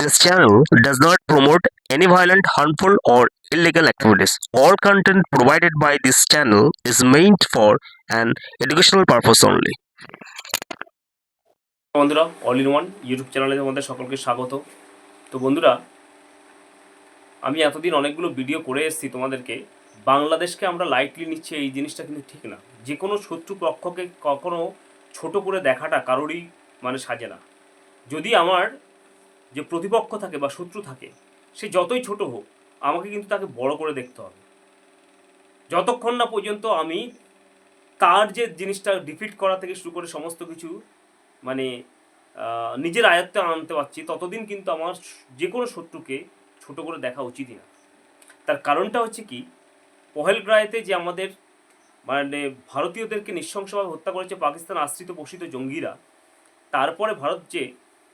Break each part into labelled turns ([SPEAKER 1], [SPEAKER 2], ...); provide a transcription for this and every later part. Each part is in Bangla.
[SPEAKER 1] This channel does not promote any violent, harmful, or illegal activities. All content provided by this channel is meant for an educational purpose only.
[SPEAKER 2] বন্ধুরা অল ইন ওয়ান ইউটিউব চ্যানেলে তোমাদের সকলকে স্বাগত তো বন্ধুরা আমি এতদিন অনেকগুলো ভিডিও করে এসেছি তোমাদেরকে বাংলাদেশকে আমরা লাইটলি নিচ্ছি এই জিনিসটা কিন্তু ঠিক না যে কোনো শত্রু পক্ষকে কখনো ছোট করে দেখাটা কারোরই মানে সাজে না যদি আমার যে প্রতিপক্ষ থাকে বা শত্রু থাকে, সে যতই ছোট হোক, আমাকে কিন্তু তাকে বড় করে দেখতে হবে। যতক্ষণ না পর্যন্ত আমি তার যে জিনিসটা ডিফিট করা থেকে শুরু করে সমস্ত কিছু মানে নিজের আয়ত্তে আনতে পারছি, ততদিন কিন্তু আমার যে কোনো শত্রুকে ছোট করে দেখা উচিতই না। তার কারণটা হচ্ছে কি, পহেলগ্রায়েতে যে আমাদের মানে ভারতীয়দেরকে নৃশংসভাবে হত্যা করেছে পাকিস্তান আশ্রিত পোষিত জঙ্গিরা, তারপরে ভারত যে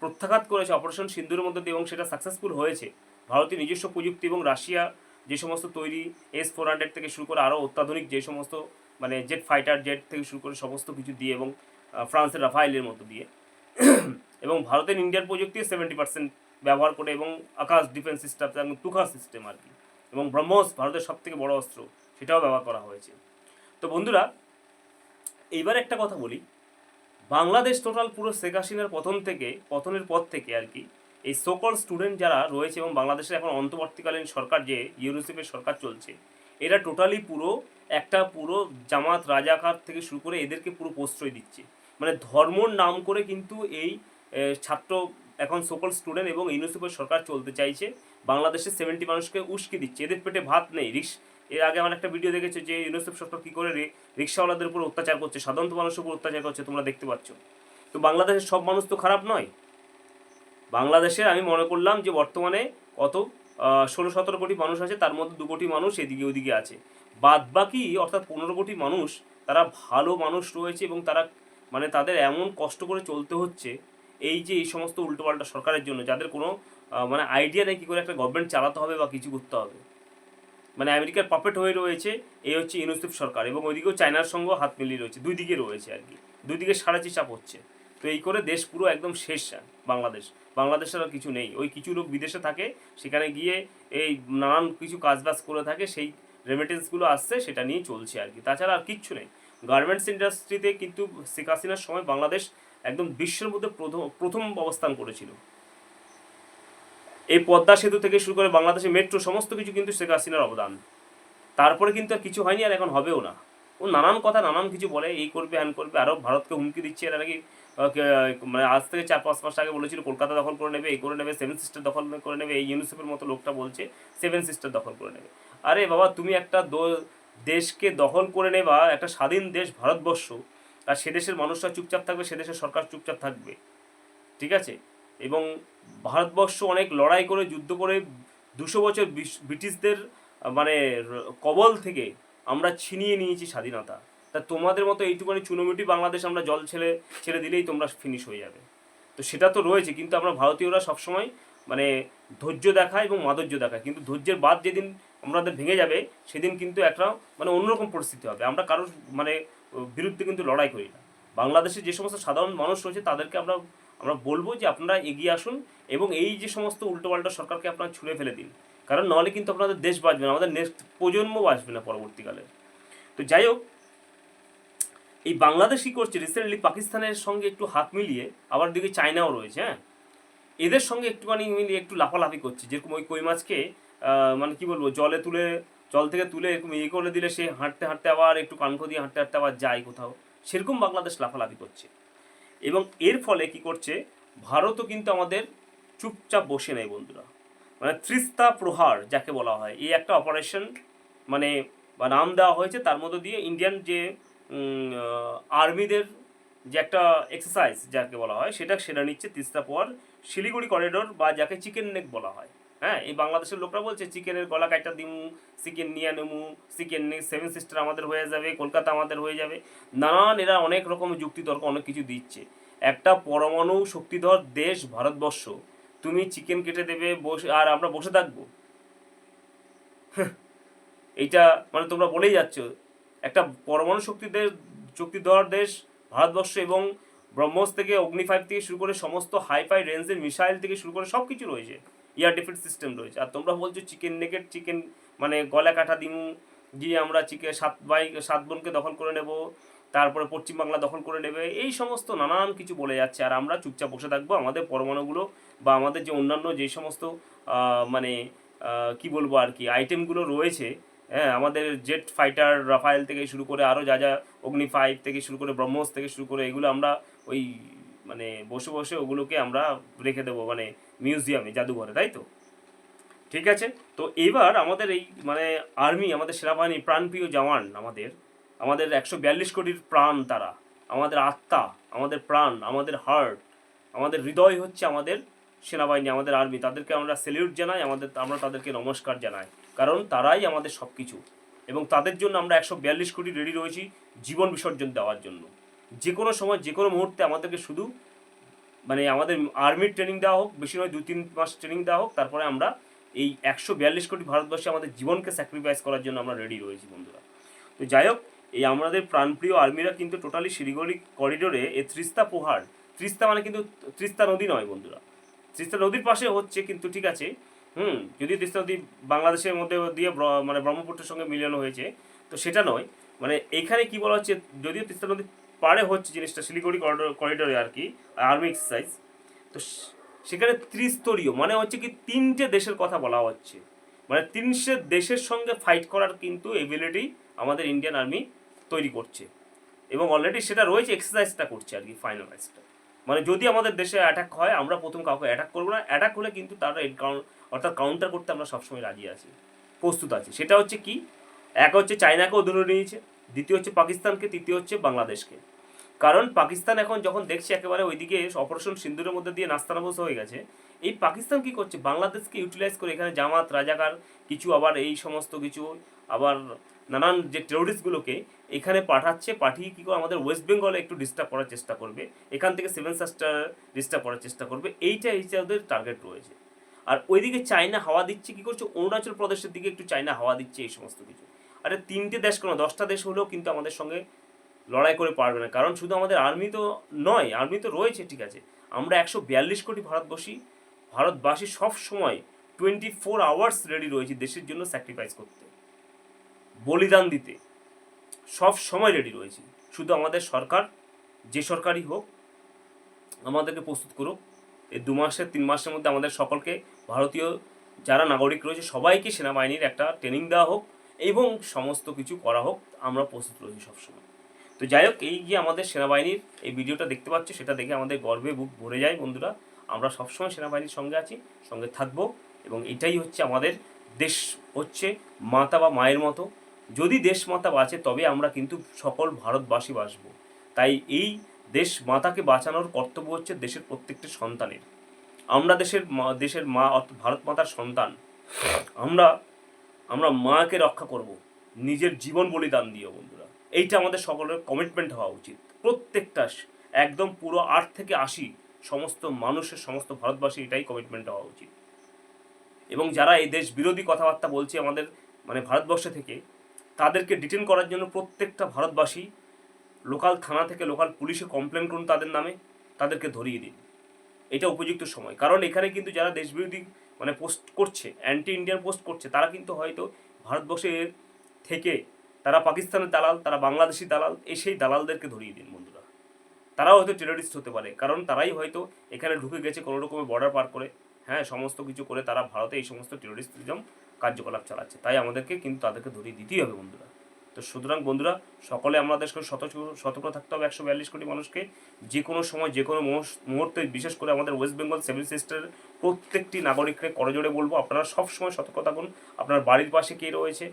[SPEAKER 2] প্রত্যাঘাত করেছে অপারেশন সিন্ধুর মধ্যে দিয়ে এবং সেটা সাকসেসফুল হয়েছে। ভারতের নিজস্ব প্রযুক্তি এবং রাশিয়া যে সমস্ত তৈরি এস ফোর হান্ড্রেড থেকে শুরু করে আরও অত্যাধুনিক যে সমস্ত মানে জেট ফাইটার জেট থেকে শুরু করে সমস্ত কিছু দিয়ে এবং ফ্রান্সের রাফাইলের মতো দিয়ে। এবং ভারতের ইন্ডিয়ার প্রযুক্তি সেভেন্টি পার্সেন্ট ব্যবহার করে এবং আকাশ ডিফেন্স সিস্টেম এবং তুখার সিস্টেম আর কি। এবং ব্রহ্মস ভারতের সব থেকে বড় অস্ত্র, সেটাও ব্যবহার করা হয়েছে। তো বন্ধুরা, এইবার একটা কথা বলি। বাংলাদেশ টোটাল পুরো শেখ হাসিনার পতন থেকে, পতনের পর থেকে আর কি, এই সকল স্টুডেন্ট যারা রয়েছে এবং বাংলাদেশের এখন অন্তর্বর্তীকালীন সরকার যে ইউনিসেফের সরকার চলছে, এরা টোটালি পুরো একটা পুরো জামাত রাজাকার থেকে শুরু করে এদেরকে পুরো প্রশ্রয় দিচ্ছে। মানে ধর্মর নাম করে কিন্তু এই ছাত্র এখন সকল স্টুডেন্ট এবং ইউনিসেফের সরকার চলতে চাইছে, বাংলাদেশের সেভেন্টি মানুষকে উস্কে দিচ্ছে, এদের পেটে ভাত নেই রিক্স এর আগে আমার একটা ভিডিও দেখেছ যে ইউনিসেফ সরকার কী করে রিক্সাওয়ালাদের উপর অত্যাচার করছে, সাধারণত মানুষের উপর অত্যাচার করছে, তোমরা দেখতে পাচ্ছ। তো বাংলাদেশের সব মানুষ তো খারাপ নয়। বাংলাদেশের আমি মনে করলাম যে বর্তমানে কত ষোলো সতেরো কোটি মানুষ আছে, তার মধ্যে দু কোটি মানুষ এদিকে ওদিকে আছে। বাদ বাকি, অর্থাৎ পনেরো কোটি মানুষ, তারা ভালো মানুষ রয়েছে এবং তারা মানে তাদের এমন কষ্ট করে চলতে হচ্ছে, এই যে এই সমস্ত উল্টোপাল্টা সরকারের জন্য, যাদের কোনো মানে আইডিয়া নেই কী করে একটা গভর্নমেন্ট চালাতে হবে বা কিছু করতে হবে। মানে আমেরিকার পাপেট হয়ে রয়েছে এই হচ্ছে ইউনিসেফ সরকার এবং ওইদিকেও চায়নার সঙ্গেও হাত মিলিয়ে রয়েছে, দুই দিকে রয়েছে আর কি। দুই দিকে সাড়াচি চাপ হচ্ছে। তো এই করে দেশ পুরো একদম শেষ বাংলাদেশ। বাংলাদেশের আর কিছু নেই। ওই কিছু লোক বিদেশে থাকে, সেখানে গিয়ে এই নানান কিছু কাজবাজ করে থাকে, সেই রেমিটেন্সগুলো আসছে, সেটা নিয়ে চলছে আর কি। তাছাড়া আর কিচ্ছু নেই। গার্মেন্টস ইন্ডাস্ট্রিতে কিন্তু শেখ হাসিনার সময় বাংলাদেশ একদম বিশ্বের মধ্যে প্রথম প্রথম অবস্থান করেছিল। এই পদ্মা সেতু থেকে শুরু করে বাংলাদেশের মেট্রো, সমস্ত কিছু কিন্তু শেখ হাসিনার অবদান। তারপরে কিন্তু আর কিছু হয়নি আর এখন হবেও না। ও নানান কথা, নানান কিছু বলে, এই করবে, হ্যান করবে আরও ভারতকে হুমকি দিচ্ছে। এরা নাকি মানে আজ থেকে চার, পাঁচ মাস আগে বলেছিল, কলকাতা দখল করে নেবে, এই করে নেবে, সেভেন সিস্টার দখল করে নেবে, এই ইউনিসেফের মতো লোকটা বলছে, সেভেন সিস্টার দখল করে নেবে। আরে বাবা, তুমি একটা দেশকে দখল করে নেবা, একটা স্বাধীন দেশ, ভারতবর্ষ, আর সে দেশের মানুষরা চুপচাপ থাকবে, সে দেশের সরকার চুপচাপ থাকবে। ঠিক আছে? এবং ভারতবর্ষ অনেক লড়াই করে, যুদ্ধ করে দুশো বছর ব্রিটিশদের মানে কবল থেকে আমরা ছিনিয়ে নিয়েছি স্বাধীনতা। তা তোমাদের মতো এইটুকুনি চুনোমিটি বাংলাদেশ আমরা জল ছেড়ে ছেড়ে দিলেই তোমরা ফিনিশ হয়ে যাবে। তো সেটা তো রয়েছে, কিন্তু আমরা ভারতীয়রা সবসময় মানে ধৈর্য দেখায় এবং মাধুর্য দেখায় কিন্তু ধৈর্যের বাদ যেদিন আমাদের ভেঙে যাবে, সেদিন কিন্তু একটা মানে অন্যরকম পরিস্থিতি হবে। আমরা কারোর মানে বিরুদ্ধে কিন্তু লড়াই করি না। বাংলাদেশে যে সমস্ত সাধারণ মানুষ রয়েছে, তাদেরকে আমরা আমরা বলব যে আপনারা এগিয়ে আসুন এবং এই যে সমস্ত উল্টোপাল্টা সরকারকে আপনারা ছুঁড়ে ফেলে দিন। কারণ নাহলে কিন্তু আপনাদের দেশ বাঁচবে না, আমাদের নেক্সট প্রজন্ম বাঁচবে না পরবর্তীকালে। তো যাই হোক, এই বাংলাদেশ কী করছে? রিসেন্টলি পাকিস্তানের সঙ্গে একটু হাত মিলিয়ে আবার দিকে চায়নাও রয়েছে হ্যাঁ? এদের সঙ্গে একটুখানি মিলিয়ে একটু লাফালাফি করছে। যেরকম ওই কই মাছকে মানে কি বলব, জলে তুলে, জল থেকে তুলে এরকম ইয়ে করে দিলে সে হাঁটতে হাঁটতে আবার একটু কানকো দিয়ে হাঁটতে হাঁটতে আবার যায় কোথাও। সেরকম বাংলাদেশ লাফালাফি করছে। এবং এর ফলে কি করছে? ভারতও কিন্তু আমাদের চুপচাপ বসে নেয় বন্ধুরা। মানে ত্রিস্তা প্রহার যাকে বলা হয়। এই একটা অপারেশন মানে বা নাম দেওয়া হয়েছে, তার মধ্য দিয়ে ইন্ডিয়ান যে আর্মিদের যে একটা এক্সারসাইজ যাকে বলা হয়, সেটা সেরা নিচ্ছে তিস্তা প্রহার শিলিগুড়ি করিডোর বা যাকে চিকেন নেক বলা হয়। হ্যাঁ এই বাংলাদেশের লোকরা বলছে চিকেনের গলা কাইটা দিমু চিকেন নিয়ে নেমু চিকেন নেক সেভেন সিস্টার আমাদের হয়ে যাবে কলকাতা আমাদের হয়ে যাবে। নানান এরা অনেক রকম যুক্তি তর্ক অনেক কিছু দিচ্ছে। একটা পরমাণু শক্তিধর দেশ ভারতবর্ষ তুমি চিকেন কেটে দেবে বসে আর আমরা বসে থাকব। হ্যাঁ, এইটা মানে তোমরা বলেই যাচ্ছ। একটা পরমাণু শক্তিদের শক্তিধর দেশ ভারতবর্ষ এবং ব্রহ্মোস থেকে অগ্নি ফাইভ থেকে শুরু করে সমস্ত হাইফাই রেঞ্জের মিসাইল থেকে শুরু করে সব কিছু রয়েছে। এয়ার ডিফেন্স সিস্টেম রয়েছে। আর তোমরা বলছো চিকেন নেকেট চিকেন মানে গলা কাটা দিমু গিয়ে আমরা চিকেন সাত বাই সাত বোনকে দখল করে নেব, তারপরে পশ্চিমবাংলা দখল করে নেবে, এই সমস্ত নানান কিছু বলে যাচ্ছে। আর আমরা চুপচাপ বসে থাকব, আমাদের পরমাণুগুলো বা আমাদের যে অন্যান্য যে সমস্ত মানে কি বলব আর কি আইটেমগুলো রয়েছে হ্যাঁ আমাদের জেট ফাইটার রাফায়েল থেকে শুরু করে আরও যা যা অগ্নি ফাইভ থেকে শুরু করে ব্রহ্মোস থেকে শুরু করে এগুলো আমরা ওই মানে বসে বসে ওগুলোকে আমরা রেখে দেবো মানে মিউজিয়ামে জাদুঘরে, তাই তো? ঠিক আছে? তো এবার আমাদের এই মানে আর্মি আমাদের সেনাবাহিনী প্রাণপ্রিয় জওয়ান আমাদের আমাদের একশো বিয়াল্লিশ কোটির প্রাণ তারা, আমাদের আত্মা, আমাদের প্রাণ, আমাদের হার্ট আমাদের হৃদয় হচ্ছে আমাদের সেনাবাহিনী, আমাদের আর্মি তাদেরকে আমরা সেলিউট জানাই, আমাদের, আমরা তাদেরকে নমস্কার জানাই, কারণ তারাই আমাদের সব কিছু এবং তাদের জন্য আমরা একশো বিয়াল্লিশ কোটি রেডি রয়েছি জীবন বিসর্জন দেওয়ার জন্য। যে কোনো সময় যে কোনো মুহূর্তে আমাদেরকে শুধু মানে আমাদের আর্মির ট্রেনিং দেওয়া হোক, বেশি নয় দু তিন মাস ট্রেনিং দেওয়া হোক, তারপরে আমরা এই একশো বিয়াল্লিশ কোটি ভারতবর্ষে আমাদের জীবনকে স্যাক্রিফাইস করার জন্য আমরা রেডি রয়েছি, বন্ধুরা। তো যাই হোক, এই আমাদের প্রাণপ্রিয় আর্মিরা কিন্তু টোটালি শিলিগুড়ি করিডোরে এ ত্রিস্তা পোহার, ত্রিস্তা মানে কিন্তু ত্রিস্তা নদী নয়, বন্ধুরা। ত্রিস্তা নদীর পাশে হচ্ছে কিন্তু ঠিক আছে, হুম, যদিও ত্রিস্তা নদী বাংলাদেশের মধ্যে দিয়ে মানে ব্রহ্মপুত্রের সঙ্গে মিলানো হয়েছে, তো সেটা নয়। মানে এখানে কি বলা হচ্ছে, যদিও তিস্তা নদীর পাড়ে হচ্ছে জিনিসটা শিলিগুড়ি করিডোর করিডোরে আর কি আর্মি এক্সারসাইজ তো সেখানে ত্রিস্তরীয় মানে হচ্ছে কি তিনটে দেশের কথা বলা হচ্ছে। মানে তিনশে দেশের সঙ্গে ফাইট করার কিন্তু এবিলিটি আমাদের ইন্ডিয়ান আর্মি তৈরি করছে। এবং অলরেডি সেটা রয়েছে এক্সারসাইজটা করছে আর কি ফাইনালাইজটা মানে যদি আমাদের দেশে অ্যাটাক হয়, আমরা প্রথম কাউকে অ্যাটাক করব না। অ্যাটাক হলে কিন্তু তারা অর্থাৎ কাউন্টার করতে আমরা সবসময় রাজি আছি, প্রস্তুত আছি। সেটা হচ্ছে কি, এক হচ্ছে চায়নাকেও ধরে নিয়েছে দ্বিতীয় হচ্ছে পাকিস্তানকে, তৃতীয় হচ্ছে বাংলাদেশকে। কারণ পাকিস্তান এখন যখন দেখছে একেবারে ওইদিকে অপারেশন সিন্দুরের মধ্যে দিয়ে নাস্তানাবস হয়ে গেছে, এই পাকিস্তান কি করছে? বাংলাদেশকে ইউটিলাইজ করে এখানে জামাত, রাজাকার, কিছু আবার এই সমস্ত কিছু, আবার নানান যে টেরোরিস্টগুলোকে এখানে পাঠাচ্ছে, পাঠিয়ে কী করে আমাদের ওয়েস্ট বেঙ্গলে একটু ডিস্টার্ব করার চেষ্টা করবে, এখান থেকে সেভেন সাস্টার ডিস্টার্ব করার চেষ্টা করবে, এইটা এইটা ওদের টার্গেট রয়েছে। আর ওইদিকে চায়না হাওয়া দিচ্ছে, কি করছে? অরুণাচল প্রদেশের দিকে একটু চায়না হাওয়া দিচ্ছে, এই সমস্ত কিছু। আরে তিনটে দেশ কেন, দশটা দেশ হলেও কিন্তু আমাদের সঙ্গে লড়াই করে পারবে না। কারণ শুধু আমাদের আর্মি তো নয়, আর্মি তো রয়েছে, ঠিক আছে। আমরা একশো বিয়াল্লিশ কোটি ভারতবাসী ভারতবাসী সব সময় টোয়েন্টি ফোর আওয়ার্স রেডি রয়েছে দেশের জন্য স্যাক্রিফাইস করতে। বলিদান দিতে। সব সময় রেডি রয়েছি। শুধু আমাদের সরকার, যে সরকারই হোক, আমাদেরকে প্রস্তুত করুক। এই দু মাসের, তিন মাসের মধ্যে আমাদের সকলকে, ভারতীয় যারা নাগরিক রয়েছে, সবাইকে সেনাবাহিনীর একটা ট্রেনিং দেওয়া হোক। এবং সমস্ত কিছু করা হোক, আমরা প্রস্তুত রয়েছি সবসময়। তো যাই হোক, এই যে আমাদের সেনাবাহিনীর এই ভিডিওটা দেখতে পাচ্ছ, সেটা দেখে আমাদের গর্বে বুক ভরে যায় বন্ধুরা। আমরা সবসময় সেনাবাহিনীর সঙ্গে আছি, সঙ্গে থাকব এবং এটাই হচ্ছে আমাদের দেশ হচ্ছে মাতা বা মায়ের মতো। যদি দেশ মাতা বাঁচে, তবে আমরা কিন্তু সকল ভারতবাসী বাঁচব। তাই এই দেশ মাতাকে বাঁচানোর কর্তব্য হচ্ছে দেশের প্রত্যেকটি সন্তানের। আমরা দেশের দেশের মা অর্থাৎ ভারত মাতার সন্তান। আমরা আমরা মাকে রক্ষা করব, নিজের জীবন বলিদান দিও বন্ধুরা। এইটা আমাদের সকলের কমিটমেন্ট হওয়া উচিত। প্রত্যেকটা একদম পুরো আট থেকে আশি সমস্ত মানুষের, সমস্ত ভারতবাসী এটাই কমিটমেন্ট হওয়া উচিত। এবং যারা এই দেশ বিরোধী কথাবার্তা বলছে আমাদের মানে ভারতবর্ষে থেকে, তাদেরকে ডিটেন করার জন্য প্রত্যেকটা ভারতবাসী লোকাল থানা থেকে লোকাল পুলিশে কমপ্লেন করুন তাদের নামে, তাদেরকে ধরিয়ে দিন। এটা উপযুক্ত সময়। কারণ এখানে কিন্তু যারা দেশবিরোধী মানে পোস্ট করছে অ্যান্টি ইন্ডিয়ান পোস্ট করছে, তারা কিন্তু হয়তো ভারতবর্ষের থেকে তারা পাকিস্তানের দালাল, তারা বাংলাদেশি দালাল, এই সেই দালালদেরকে ধরিয়ে দিন বন্ধুরা। তারাও হয়তো টেরোরিস্ট হতে পারে, কারণ তারাই হয়তো এখানে ঢুকে গেছে কোনো রকমের বর্ডার পার করে হ্যাঁ সমস্ত কিছু করে তারা ভারতে এই সমস্ত টেররিস্টিজম কার্যকলাপ চালাচ্ছে। তাই আমাদেরকে কিন্তু তাদেরকে ধরিয়ে দিতেই হবে বন্ধুরা। তো সুতরাং বন্ধুরা, সকলে আমাদের সতর্ক সতর্ক থাকতে হবে। একশো বিয়াল্লিশ কোটি মানুষকে যে কোনো সময় যে কোনো মুহূর্তে, বিশেষ করে আমাদের ওয়েস্ট বেঙ্গল সেভেন সিস্টারের প্রত্যেকটি নাগরিককে করজোড়ে বলব, আপনারা সব সময় সতর্ক থাকুন। আপনার বাড়ির পাশে কে রয়েছে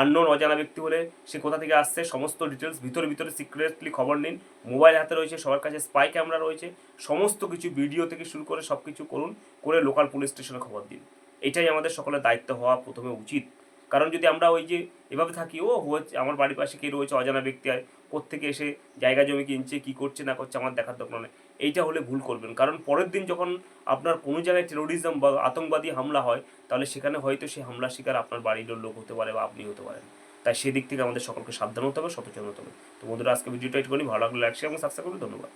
[SPEAKER 2] আননোন অজানা ব্যক্তি হলে সে কোথা থেকে আসছে, সমস্ত ডিটেলস ভিতরে ভিতরে সিক্রেটলি খবর নিন। মোবাইল হাতে রয়েছে, সবার কাছে স্পাই ক্যামেরা রয়েছে। সমস্ত কিছু ভিডিও থেকে শুরু করে সব কিছু করুন, করে লোকাল পুলিশ স্টেশনে খবর দিন। এটাই আমাদের সকলের দায়িত্ব হওয়া প্রথমে উচিত। কারণ যদি আমরা ওই যে এভাবে থাকি, ও হচ্ছে আমার বাড়ির পাশে কে রয়েছে, অজানা ব্যক্তি, আর কোত্থেকে এসে জায়গা জমি কিনছে, কি করছে, না করছে, আমার দেখার দরকার নেই। এইটা হলে ভুল করবেন। কারণ পরের দিন যখন আপনার কোনো জায়গায় টেরোরিজম বা আতঙ্কবাদী হামলা হয়, তাহলে সেখানে হয়তো সেই হামলার শিকার আপনার বাড়ির লোক হতে পারে বা আপনি হতে পারেন। তাই সেদিক থেকে আমাদের সকলকে সাবধান হতে হবে, সচেতন হতে হবে। তো বন্ধুরা, আজকে ভিডিওটা একটুখানি ভালো লাগলে লাইক শেয়ার এবং সাবস্ক্রাইব করুন। ধন্যবাদ।